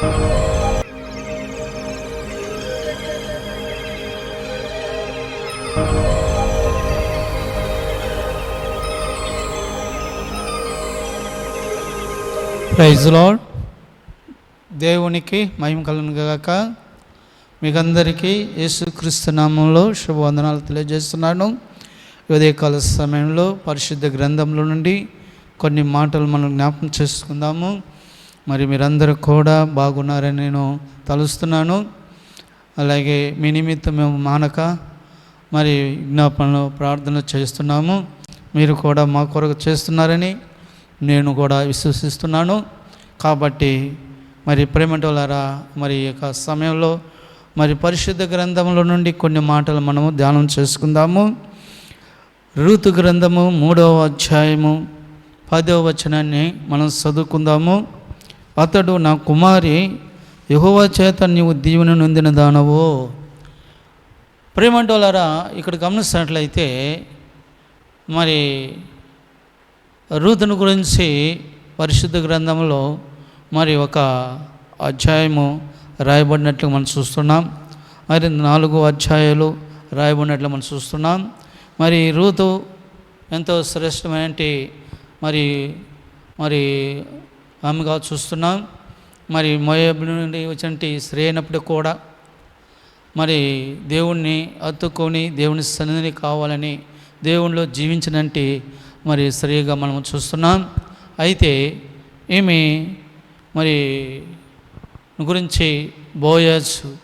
Praise lord దేవునికి మహిమ కలనుగాక మీకందరికీ యేసుక్రీస్తు నామంలో శుభవందనాలు తెలియజేస్తున్నాను. ఉదయకాల సమయంలో పరిశుద్ధ గ్రంథంలో నుండి కొన్ని మాటలు మనం జ్ఞాపకం చేసుకుందాము. మరి మీరందరూ కూడా బాగున్నారని నేను తలుస్తున్నాను. అలాగే మీ నిమిత్తం మేము మానక మరి విజ్ఞాపనలు ప్రార్థన చేస్తున్నాము. మీరు కూడా మా కొరకు చేస్తున్నారని నేను కూడా విశ్వసిస్తున్నాను. కాబట్టి మరి ప్రేమటోలారా మరి యొక్క సమయంలో మరి పరిశుద్ధ గ్రంథంలో నుండి కొన్ని మాటలు మనము ధ్యానం చేసుకుందాము. ఋతు గ్రంథము మూడవ అధ్యాయము పదవ వచనాన్ని మనం చదువుకుందాము. అతడు నా కుమారి యహోవ చేత నీవు దీవెన నొందిన దానవో. ప్రేమంటోలారా ఇక్కడ గమనిస్తున్నట్లయితే మరి రూతును గురించి పరిశుద్ధ గ్రంథంలో మరి ఒక అధ్యాయము రాయబడినట్లు మనం చూస్తున్నాం. మరి నాలుగు అధ్యాయాలు రాయబడినట్లు మనం చూస్తున్నాం. మరి రూతు ఎంతో శ్రేష్టమైన మరి మరి ఆమెగా చూస్తున్నాం. మరి మోయబు నుండి వచ్చినటువంటి స్త్రీ అయినప్పుడు కూడా మరి దేవుణ్ణి అత్తుకొని దేవుని సన్నిధిని కావాలని దేవుణ్ణిలో జీవించినంటి మరి స్త్రీగా మనం చూస్తున్నాం. అయితే ఈమె మరి గురించి బోయాజు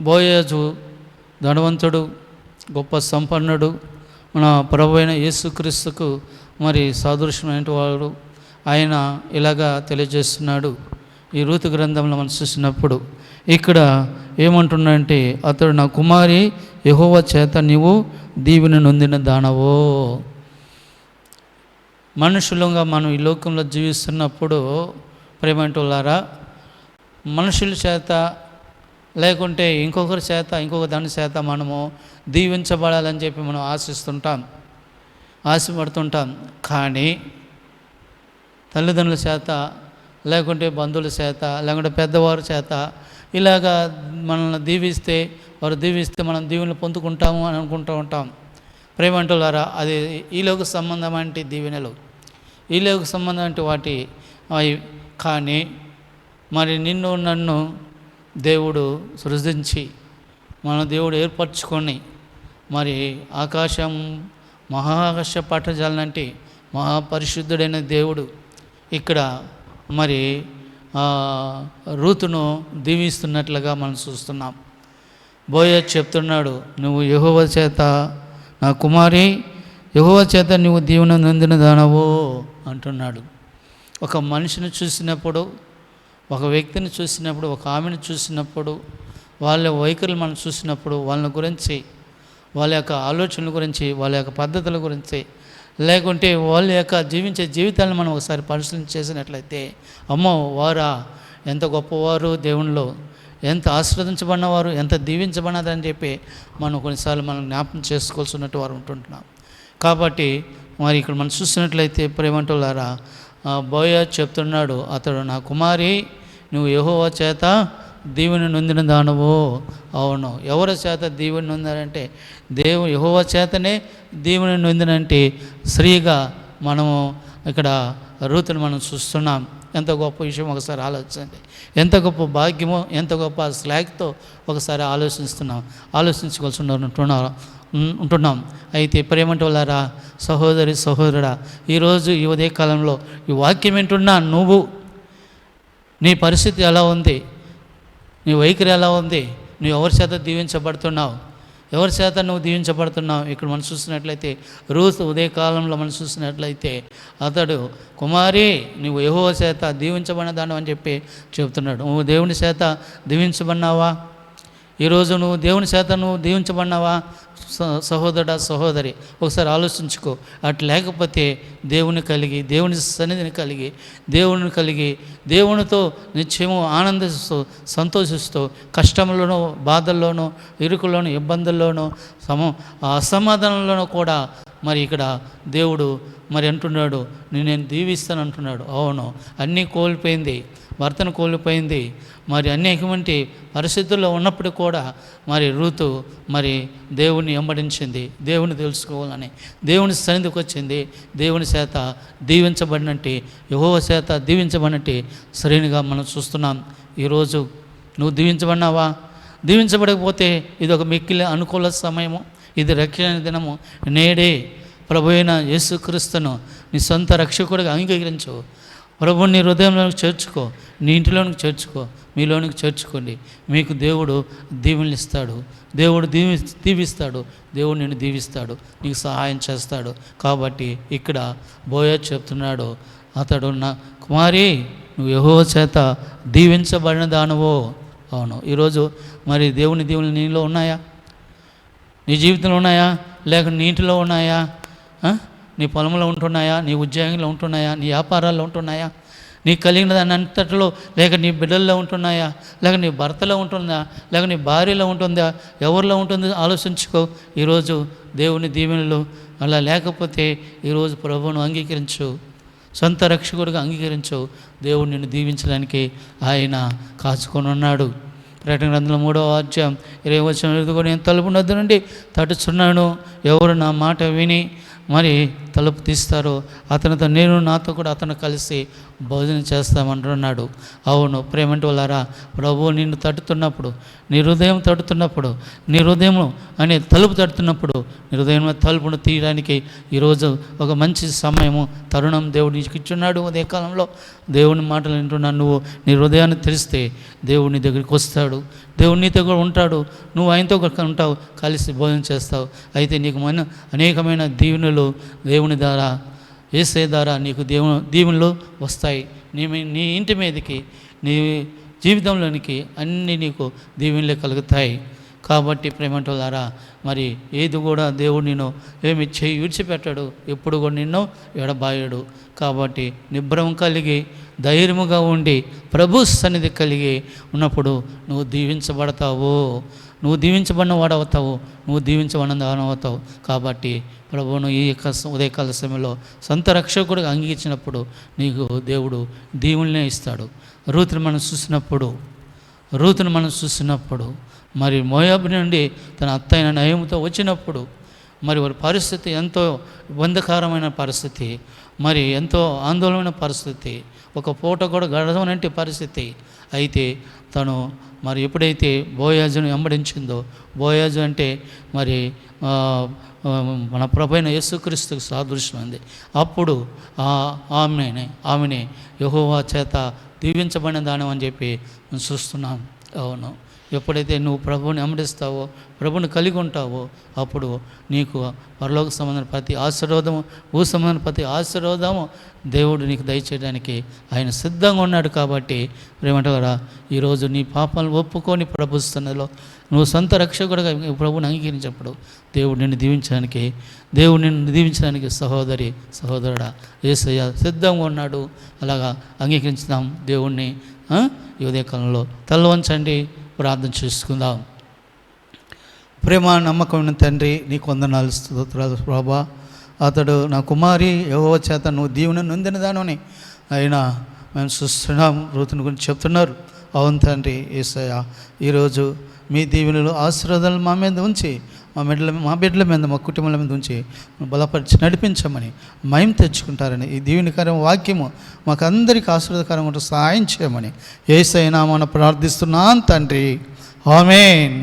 బోయాజు ధనవంతుడు గొప్ప సంపన్నుడు మన ప్రభు అయిన యేసుక్రీస్తుకు మరి సాదృశ్యమైన వాడు. ఆయన ఇలాగా తెలియజేస్తున్నాడు. ఈ ఋతు గ్రంథంలో మనం చూసినప్పుడు ఇక్కడ ఏమంటున్నాడంటే అతడు నా కుమారి యహోవ చేత నీవు దీవిని నొందిన దానవో. మనుషులుగా మనం ఈ లోకంలో జీవిస్తున్నప్పుడు ప్రేమంటులారా మనుషుల చేత లేకుంటే ఇంకొకరి చేత ఇంకొక దాని చేత మనము దీవించబడాలని చెప్పి మనం ఆశిస్తుంటాం ఆశపడుతుంటాం. కానీ తల్లిదండ్రుల చేత లేకుంటే బంధువుల చేత లేకుంటే పెద్దవారి చేత ఇలాగా మనల్ని దీవిస్తే వారు దీవిస్తే మనం దీవెనలు పొందుకుంటాము అని అనుకుంటూ ఉంటాం. ప్రేమంటులారా అది ఈలోక సంబంధం అంటే దీవెనలు. ఈలోక సంబంధం అంటే వాటి కానీ మరి నిన్ను నన్ను దేవుడు సృజించి మన దేవుడు ఏర్పరచుకొని మరి ఆకాశం మహాకాశ పట్టజాలంటే మహాపరిశుద్ధుడైన దేవుడు ఇక్కడ మరి రూతును దీవిస్తున్నట్లుగా మనం చూస్తున్నాం. బోయ చెప్తున్నాడు నువ్వు యహోవ చేత నా కుమారి యహోవ చేత నువ్వు దీవెన నొందిన దానవో అంటున్నాడు. ఒక మనిషిని చూసినప్పుడు ఒక వ్యక్తిని చూసినప్పుడు ఒక ఆమెను చూసినప్పుడు వాళ్ళ వైఖరులు మనం చూసినప్పుడు వాళ్ళ గురించి వాళ్ళ యొక్క ఆలోచనల గురించి వాళ్ళ యొక్క పద్ధతుల గురించి లేకుంటే వాళ్ళ యొక్క జీవించే జీవితాలను మనం ఒకసారి పరిశీలన చేసినట్లయితే అమ్మో వారా ఎంత గొప్పవారు దేవునిలో ఎంత ఆశీర్వదించబడినవారు ఎంత దీవించబడినదని చెప్పి మనం కొన్నిసార్లు మనం జ్ఞాపకం చేసుకోవాల్సినట్టు వారు ఉంటుంటున్నాం. కాబట్టి మరి ఇక్కడ మనం చూసినట్లయితే ప్రేమంటులారా బోయ చెప్తున్నాడు అతడు నా కుమారి నువ్వు యెహోవా చేత దీవెన నొందిన దానవు? అవును. ఎవరి చేత దీవెన నొందారంటే దేవు యహోవ చేతనే దీవెన నొందినంటే స్త్రీగా మనము ఇక్కడ రూతుని మనం చూస్తున్నాం. ఎంత గొప్ప విషయం ఒకసారి ఆలోచించండి. ఎంత గొప్ప భాగ్యమో ఎంత గొప్ప స్లాగ్తో ఒకసారి ఆలోచిస్తున్నాం. ఆలోచించవలసి ఉంటున్నారు ఉంటున్నాం. అయితే ప్రేమంటి వాళ్ళారా సహోదరి సహోదరుడా ఈరోజు ఈ ఉదయకాలంలో ఈ వాక్యం వింటున్నా నువ్వు. నీ పరిస్థితి ఎలా ఉంది? నీ వైఖరి ఎలా ఉంది? నువ్వు ఎవరి చేత దీవించబడుతున్నావు? ఎవరి చేత నువ్వు దీవించబడుతున్నావు? ఇక్కడ మనం చూసినట్లయితే రూత్ ఉదయకాలంలో మనం చూసినట్లయితే అతడు కుమారి నువ్వు యహో చేత దీవించబడిన అని చెప్పి చెబుతున్నాడు నువ్వు దేవుని చేత దీవించబడినావా? ఈరోజు నువ్వు దేవుని చేత నువ్వు దీవించబడినావా సహోదరుడ సహోదరి ఒకసారి ఆలోచించుకో. అటు లేకపోతే దేవుని కలిగి దేవుని సన్నిధిని కలిగి దేవుని కలిగి దేవునితో నిత్యము ఆనందిస్తూ సంతోషిస్తూ కష్టంలోనూ బాధల్లోనూ ఇరుకులోనూ ఇబ్బందుల్లోనూ సమ అసమాధానంలోనూ కూడా మరి ఇక్కడ దేవుడు మరి అంటున్నాడు నేను నేను దీవిస్తాను అంటున్నాడు. అవును అన్నీ కోల్పోయింది భర్తను కోల్పోయింది. మరి అనేకమంటి పరిస్థితుల్లో ఉన్నప్పుడు కూడా మరి ఋతు మరి దేవుని వెంబడించింది. దేవుని తెలుసుకోవాలని దేవుని సన్నిధికి వచ్చింది. దేవుని చేత దీవించబడినట్టు యహోవ చేత దీవించబడినట్టు సరైనగా మనం చూస్తున్నాం. ఈరోజు నువ్వు దీవించబడినావా? దీవించబడకపోతే ఇది ఒక మిక్కిలి అనుకూల సమయము. ఇది రక్షణ దినము. నేడే ప్రభు అయిన యేసుక్రీస్తును నీ సొంత రక్షకుడిగా అంగీకరించు. ప్రభుని నీ హృదయంలోనికి చేర్చుకో. నీ ఇంటిలోనికి చేర్చుకో. మీలోనికి చేర్చుకోండి. మీకు దేవుడు దీవెనలు ఇస్తాడు. దేవుడు దీవి దీవిస్తాడు. దేవుడు నిన్ను దీవిస్తాడు. నీకు సహాయం చేస్తాడు. కాబట్టి ఇక్కడ బోయా చెప్తున్నాడు. అతడు నా కుమారి నువ్వు యహో చేత దీవించబడిన దానవో. అవును. ఈరోజు మరి దేవుని దీవులు నీలో ఉన్నాయా? నీ జీవితంలో ఉన్నాయా? లేక నీ ఇంటిలో ఉన్నాయా? నీ పొలంలో ఉంటున్నాయా? నీ ఉద్యోగంలో ఉంటున్నాయా? నీ వ్యాపారాల్లో ఉంటున్నాయా? నీ కలిగిన దాని అంతటిలో లేక నీ బిడ్డల్లో ఉంటున్నాయా? లేక నీ భర్తలో ఉంటుందా? లేక నీ భార్యలో ఉంటుందా? ఎవరిలో ఉంటుందో ఆలోచించుకో. ఈరోజు దేవుని దీవెనలు అలా లేకపోతే ఈరోజు ప్రభువును అంగీకరించు. సొంత రక్షకుడిగా అంగీకరించు. దేవుడు నిన్ను దీవించడానికి ఆయన కాచుకొని ఉన్నాడు. ప్రకటన గ్రంథంలో మూడవ అధ్యాయం ఇరవై వచ్చిన ఎదుగు నేను తలుపు నద్దు నుండి తట్టుచున్నాను ఎవరు నా మాట విని మరి తలుపు తీస్తారో అతనితో నేను నాతో కూడా అతను కలిసి భోజనం చేస్తామంటున్నాడు అవును ప్రేమంటి వాళ్ళారా ప్రభు నిన్ను తట్టుతున్నప్పుడు నీ హృదయం తట్టుతున్నప్పుడు నీ హృదయం అనే తలుపు తట్టుతున్నప్పుడు నీ హృదయం తలుపును తీయడానికి ఈరోజు ఒక మంచి సమయము తరుణం దేవుడు నీకు ఇచ్చున్నాడు అదే కాలంలో. దేవుని మాటలు వింటున్నా నువ్వు నీ హృదయాన్ని తెరిస్తే దేవుడు నీ దగ్గరికి వస్తాడు. దేవుడు నీతో కూడా ఉంటాడు. నువ్వు ఆయనతో కూడా ఉంటావు కలిసి భోజనం చేస్తావు. అయితే నీకు మన అనేకమైన దీవెనలు దేవుని ద్వారా ఏసే ద్వారా నీకు దేవు దీవులు వస్తాయి. నీ మీ- నీ ఇంటి మీదకి నీ జీవితంలోనికి అన్నీ నీకు దీవెనలే కలుగుతాయి. కాబట్టి ప్రేమంటులారా మరి ఏది కూడా దేవుడు నిన్ను ఏమి చేయి విడిచిపెట్టాడు ఎప్పుడు కూడా నిన్ను ఎడబాయడు. కాబట్టి నిబ్రం కలిగి ధైర్యముగా ఉండి ప్రభు సన్నిధి కలిగి ఉన్నప్పుడు నువ్వు దీవించబడతావు. నువ్వు దీవించబడిన వాడవుతావు నువ్వు దీవించబడిన దానవుతావు కాబట్టి ప్రభువును ఈ యొక్క ఉదయకాల సమయంలో సొంత రక్షకుడిగా అంగీకరించినప్పుడు నీకు దేవుడు దీవుల్నే ఇస్తాడు. రూతుని మనం చూసినప్పుడు రూతుని మనం చూసినప్పుడు మరి మోయాబు నుండి తన అత్తైన నయముతో వచ్చినప్పుడు మరి వారి పరిస్థితి ఎంతో ఇబ్బందికరమైన పరిస్థితి మరి ఎంతో ఆందోళన పరిస్థితి ఒక పూట కూడా గడవనంటి పరిస్థితి. అయితే తను మరి ఎప్పుడైతే బోయాజును వెంబడించిందో బోయాజు అంటే మరి మన ప్రభైన యేసుక్రీస్తుకు సాదృశ్యం ఉంది అప్పుడు ఆమెని ఆమెనే ఆమెనే చేత దీవించబడిన దానం అని చెప్పి మనం చూస్తున్నాం. అవును. ఎప్పుడైతే నువ్వు ప్రభువుని అమరిస్తావో ప్రభుని కలిగి ఉంటావో అప్పుడు నీకు పరలోక సంబంధం ప్రతి ఆశీర్వాదము భూ సంబంధం ప్రతి ఆశీర్వాదము దేవుడు నీకు దయచేయడానికి ఆయన సిద్ధంగా ఉన్నాడు కాబట్టి ప్రేమంటారా ఈరోజు నీ పాపాలను ఒప్పుకొని ప్రభు స్థానంలో నువ్వు సొంత రక్షకుడుగా ప్రభుని అంగీకరించినప్పుడు దేవుడు నిన్ను దీవించడానికి దేవుడు నిన్ను దీవించడానికి సహోదరి సహోదరుడా ఏసయ్య సిద్ధంగా ఉన్నాడు. అలాగా అంగీకరించుదాం దేవుణ్ణి ఈ ఉదయకాలంలో తల్లవంచండి ప్రార్థన చేసుకుందాం. ప్రేమ నమ్మకమైన తండ్రి నీకు వందనాలు స్తోత్రాలు ప్రభా. అతడు నా కుమారి ఎవో చేత నువ్వు దీవుని నొందిన దానని అయినా మేము చూస్తున్నాం. రూతుని గురించి చెప్తున్నారు. అవును తండ్రి ఏసయ్య ఈరోజు మీ దీవెనలు ఆశీర్వాదాలు మా మీద ఉంచి మా బిడ్డల మా బిడ్డల మీద మా కుటుంబాల మీద ఉంచి బలపరిచి నడిపించమని మయం తెచ్చుకుంటారని ఈ దీవెనికరం వాక్యము మాకందరికీ అందరికీ ఆశీర్వాదకరంగా ఉంటూ సహాయం చేయమని ఏసైనా మనం ప్రార్థిస్తున్నాను తండ్రి. ఆమెన్.